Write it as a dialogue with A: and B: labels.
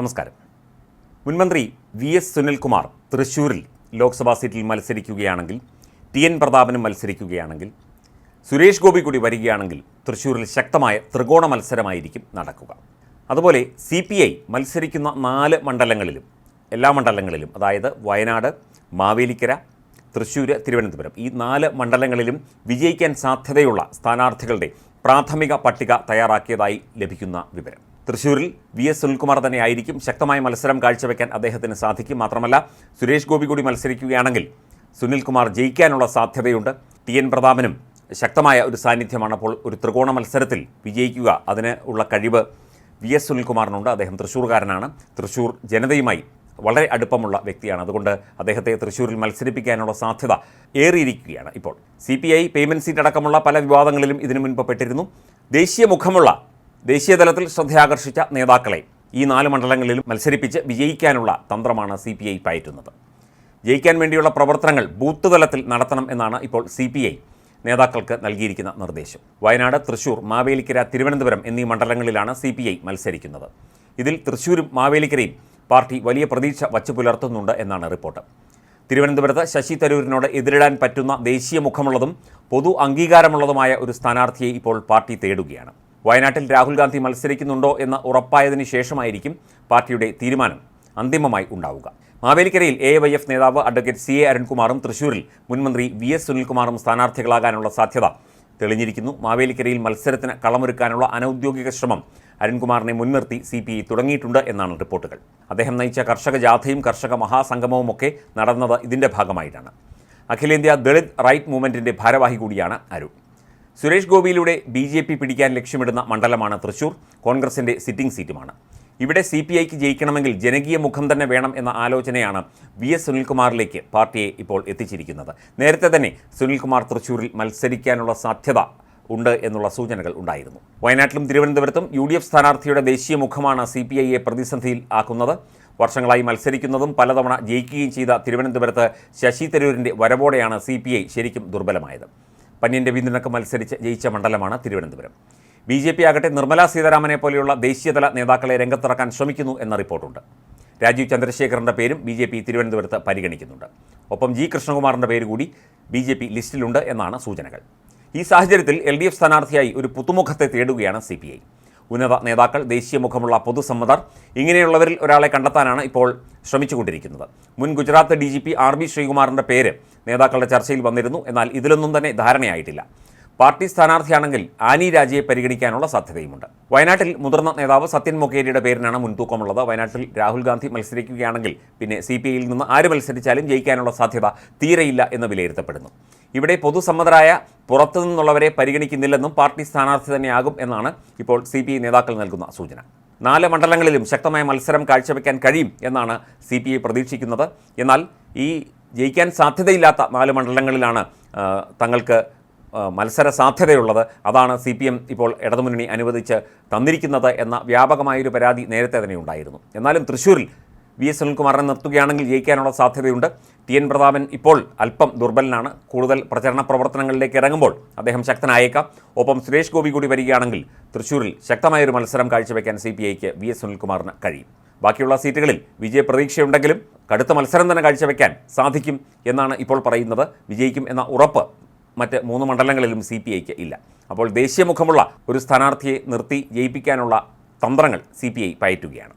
A: നമസ്കാരം. മുൻമന്ത്രി V S Sunilkumar തൃശ്ശൂരിൽ ലോക്സഭാ സീറ്റിൽ മത്സരിക്കുകയാണെങ്കിൽ ടി എൻ പ്രതാപനും മത്സരിക്കുകയാണെങ്കിൽ സുരേഷ് ഗോപി കൂടി വരികയാണെങ്കിൽ തൃശ്ശൂരിൽ ശക്തമായ ത്രികോണ മത്സരമായിരിക്കും നടക്കുക. അതുപോലെ സി പി ഐ മത്സരിക്കുന്ന നാല് മണ്ഡലങ്ങളിലും എല്ലാ മണ്ഡലങ്ങളിലും അതായത് വയനാട് മാവേലിക്കര തൃശ്ശൂർ തിരുവനന്തപുരം ഈ നാല് മണ്ഡലങ്ങളിലും വിജയിക്കാൻ സാധ്യതയുള്ള സ്ഥാനാർത്ഥികളുടെ പ്രാഥമിക പട്ടിക തയ്യാറാക്കിയതായി ലഭിക്കുന്ന വിവരം. തൃശ്ശൂരിൽ വി എസ് സുനിൽകുമാർ തന്നെയായിരിക്കും ശക്തമായ മത്സരം കാഴ്ചവെക്കാൻ അദ്ദേഹത്തിന് സാധിക്കും. മാത്രമല്ല സുരേഷ് ഗോപി കൂടി മത്സരിക്കുകയാണെങ്കിൽ സുനിൽകുമാർ ജയിക്കാനുള്ള സാധ്യതയുണ്ട്. ടി എൻ പ്രതാപനും ശക്തമായ ഒരു സാന്നിധ്യമാണ് അപ്പോൾ ഒരു ത്രികോണ മത്സരത്തിൽ വിജയിക്കുക. അതിന് ഉള്ള കഴിവ് വി എസ് സുനിൽകുമാറിനുണ്ട്. അദ്ദേഹം തൃശ്ശൂർകാരനാണ് തൃശ്ശൂർ ജനതയുമായി വളരെ അടുപ്പമുള്ള വ്യക്തിയാണ്. അതുകൊണ്ട് അദ്ദേഹത്തെ തൃശ്ശൂരിൽ മത്സരിപ്പിക്കാനുള്ള സാധ്യത ഏറിയിരിക്കുകയാണ് ഇപ്പോൾ. C P I payment seat അടക്കമുള്ള പല വിവാദങ്ങളിലും ഇതിനു മുൻപ് പെട്ടിരുന്നു. ദേശീയ മുഖമുള്ള ദേശീയ തലത്തിൽ ശ്രദ്ധയാകർഷിച്ച നേതാക്കളെ ഈ നാല് മണ്ഡലങ്ങളിലും മത്സരിപ്പിച്ച് വിജയിക്കാനുള്ള തന്ത്രമാണ് സി പി ഐ പയറ്റുന്നത്. ജയിക്കാൻ വേണ്ടിയുള്ള പ്രവർത്തനങ്ങൾ ബൂത്ത് തലത്തിൽ നടത്തണം എന്നാണ് ഇപ്പോൾ സി പി ഐ നേതാക്കൾക്ക് നൽകിയിരിക്കുന്ന നിർദ്ദേശം. വയനാട് തൃശൂർ മാവേലിക്കര തിരുവനന്തപുരം എന്നീ മണ്ഡലങ്ങളിലാണ് സി പി ഐ മത്സരിക്കുന്നത്. ഇതിൽ തൃശൂരും മാവേലിക്കരയും പാർട്ടി വലിയ പ്രതീക്ഷ വച്ചു പുലർത്തുന്നുണ്ട് എന്നാണ് റിപ്പോർട്ട്. തിരുവനന്തപുരത്ത് ശശി തരൂരിനോട് എതിരിടാൻ പറ്റുന്ന ദേശീയ മുഖമുള്ളതും പൊതു അംഗീകാരമുള്ളതുമായ ഒരു സ്ഥാനാർത്ഥിയെ ഇപ്പോൾ പാർട്ടി തേടുകയാണ്. വയനാട്ടിൽ രാഹുൽ ഗാന്ധി മത്സരിക്കുന്നുണ്ടോ എന്ന് ഉറപ്പായതിനു ശേഷമായിരിക്കും പാർട്ടിയുടെ തീരുമാനം അന്തിമമായി ഉണ്ടാവുക. മാവേലിക്കരയിൽ എ വൈ എഫ് നേതാവ് അഡ്വക്കേറ്റ് സി എ അരുൺകുമാറും തൃശൂരിൽ മുൻമന്ത്രി വി എസ് സുനിൽകുമാറും സ്ഥാനാർത്ഥികളാകാനുള്ള സാധ്യത തെളിഞ്ഞിരിക്കുന്നു. മാവേലിക്കരയിൽ മത്സരത്തിന് കളമൊരുക്കാനുള്ള അനൌദ്യോഗിക ശ്രമം അരുൺകുമാറിനെ മുൻനിർത്തി സി പി ഐ തുടങ്ങിയിട്ടുണ്ട് എന്നാണ് റിപ്പോർട്ടുകൾ. അദ്ദേഹം നയിച്ച കർഷക ജാഥയും കർഷക മഹാസംഗമവുമൊക്കെ നടന്നത് ഇതിന്റെ ഭാഗമായിട്ടാണ്. അഖിലേന്ത്യാ ദളിത് റൈറ്റ് മൂവ്മെന്റിന്റെ ഭാരവാഹി കൂടിയാണ് അരുൺ. സുരേഷ് ഗോപിയിലൂടെ ബി ജെ പി പിടിക്കാൻ ലക്ഷ്യമിടുന്ന മണ്ഡലമാണ് തൃശൂർ. കോൺഗ്രസിന്റെ സിറ്റിംഗ് സീറ്റുമാണ്. ഇവിടെ സി പി ഐക്ക് ജയിക്കണമെങ്കിൽ ജനകീയ മുഖം തന്നെ വേണം എന്ന ആലോചനയാണ് വി എസ് സുനിൽകുമാറിലേക്ക് പാർട്ടിയെ ഇപ്പോൾ എത്തിച്ചിരിക്കുന്നത്. നേരത്തെ തന്നെ സുനിൽകുമാർ തൃശൂരിൽ മത്സരിക്കാനുള്ള സാധ്യത ഉണ്ട് എന്നുള്ള സൂചനകൾ ഉണ്ടായിരുന്നു. വയനാട്ടിലും തിരുവനന്തപുരത്തും യു ഡി എഫ് സ്ഥാനാർത്ഥിയുടെ ദേശീയ മുഖമാണ് സി പി ഐയെ പ്രതിസന്ധിയിൽ ആക്കുന്നത്. വർഷങ്ങളായി മത്സരിക്കുന്നതും പലതവണ ജയിക്കുകയും ചെയ്ത തിരുവനന്തപുരത്ത് ശശി തരൂരിന്റെ വരവോടെയാണ് സി പി ഐ ശരിക്കും ദുർബലമായത്. പന്യന്റെ പിന്തുണക്ക് മത്സരിച്ച് ജയിച്ച മണ്ഡലമാണ് തിരുവനന്തപുരം. ബി ജെ പി ആകട്ടെ നിർമ്മലാ സീതാരാമനെ പോലെയുള്ള ദേശീയതല നേതാക്കളെ രംഗത്തിറക്കാൻ ശ്രമിക്കുന്നു എന്ന റിപ്പോർട്ടുണ്ട്. രാജീവ് ചന്ദ്രശേഖറിന്റെ പേരും ബി ജെ പി തിരുവനന്തപുരത്ത് പരിഗണിക്കുന്നുണ്ട്. ഒപ്പം ജി കൃഷ്ണകുമാറിന്റെ പേര് കൂടി ബി ജെ പി ലിസ്റ്റിലുണ്ട് എന്നാണ് സൂചനകൾ. ഈ സാഹചര്യത്തിൽ എൽ ഡി എഫ് സ്ഥാനാർത്ഥിയായി ഒരു പുതുമുഖത്തെ തേടുകയാണ് സി പി ഐ. ഉന്നത നേതാക്കൾ ദേശീയ മുഖമുള്ള പൊതുസമ്മതർ ഇങ്ങനെയുള്ളവരിൽ ഒരാളെ കണ്ടെത്താനാണ് ഇപ്പോൾ ശ്രമിച്ചുകൊണ്ടിരിക്കുന്നത്. മുൻ Gujarat D G P R B ശ്രീകുമാറിന്റെ പേര് നേതാക്കളുടെ ചർച്ചയിൽ വന്നിരുന്നു. എന്നാൽ ഇതിലൊന്നും തന്നെ ധാരണയായിട്ടില്ല. Party സ്ഥാനാർത്ഥിയാണെങ്കിൽ Annie രാജയെ പരിഗണിക്കാനുള്ള സാധ്യതയുമുണ്ട്. വയനാട്ടിൽ മുതിർന്ന നേതാവ് സത്യൻ മൊക്കേരിയുടെ പേരിനാണ് മുൻതൂക്കമുള്ളത്. വയനാട്ടിൽ രാഹുൽ ഗാന്ധി മത്സരിക്കുകയാണെങ്കിൽ പിന്നെ സി പി ഐയിൽ നിന്ന് ആര് മത്സരിച്ചാലും ജയിക്കാനുള്ള സാധ്യത തീരെയില്ല എന്ന് വിലയിരുത്തപ്പെടുന്നു. ഇവിടെ പൊതുസമ്മതരായ പുറത്തു നിന്നുള്ളവരെ പരിഗണിക്കുന്നില്ലെന്നും പാർട്ടി സ്ഥാനാർത്ഥി തന്നെയാകും എന്നാണ് ഇപ്പോൾ സി പി ഐ നേതാക്കൾ നൽകുന്ന സൂചന. നാല് മണ്ഡലങ്ങളിലും ശക്തമായ മത്സരം കാഴ്ചവെക്കാൻ കഴിയും എന്നാണ് സി പി ഐ പ്രതീക്ഷിക്കുന്നത്. എന്നാൽ ഈ ജയിക്കാൻ സാധ്യതയില്ലാത്ത നാല് മണ്ഡലങ്ങളിലാണ് തങ്ങൾക്ക് മത്സര സാധ്യതയുള്ളത്. അതാണ് സി പി എം ഇപ്പോൾ ഇടതുമുന്നണി അനുവദിച്ച് തന്നിരിക്കുന്നത് എന്ന വ്യാപകമായൊരു പരാതി നേരത്തെ തന്നെ ഉണ്ടായിരുന്നു. എന്നാലും തൃശ്ശൂരിൽ വി എസ് സുനിൽകുമാറിനെ നിർത്തുകയാണെങ്കിൽ ജയിക്കാനുള്ള സാധ്യതയുണ്ട്. ടി എൻ പ്രതാപൻ ഇപ്പോൾ അല്പം ദുർബലനാണ്. കൂടുതൽ പ്രചരണ പ്രവർത്തനങ്ങളിലേക്ക് ഇറങ്ങുമ്പോൾ അദ്ദേഹം ശക്തനായേക്കാം. ഒപ്പം സുരേഷ് ഗോപി കൂടി വരികയാണെങ്കിൽ തൃശ്ശൂരിൽ ശക്തമായൊരു മത്സരം കാഴ്ചവെക്കാൻ സി പി ഐക്ക് വി എസ് സുനിൽകുമാറിന് കഴിയും. ബാക്കിയുള്ള സീറ്റുകളിൽ വിജയ പ്രതീക്ഷയുണ്ടെങ്കിലും കടുത്ത മത്സരം തന്നെ കാഴ്ചവെക്കാൻ സാധിക്കും എന്നാണ് ഇപ്പോൾ പറയുന്നത്. വിജയിക്കും എന്ന ഉറപ്പ് മറ്റ് മൂന്ന് മണ്ഡലങ്ങളിലും സി പി ഐക്ക് ഇല്ല. അപ്പോൾ ദേശീയ മുഖമുള്ള ഒരു സ്ഥാനാർത്ഥിയെ നിർത്തി ജയിപ്പിക്കാനുള്ള തന്ത്രങ്ങൾ സി പി ഐ പയറ്റുകയാണ്.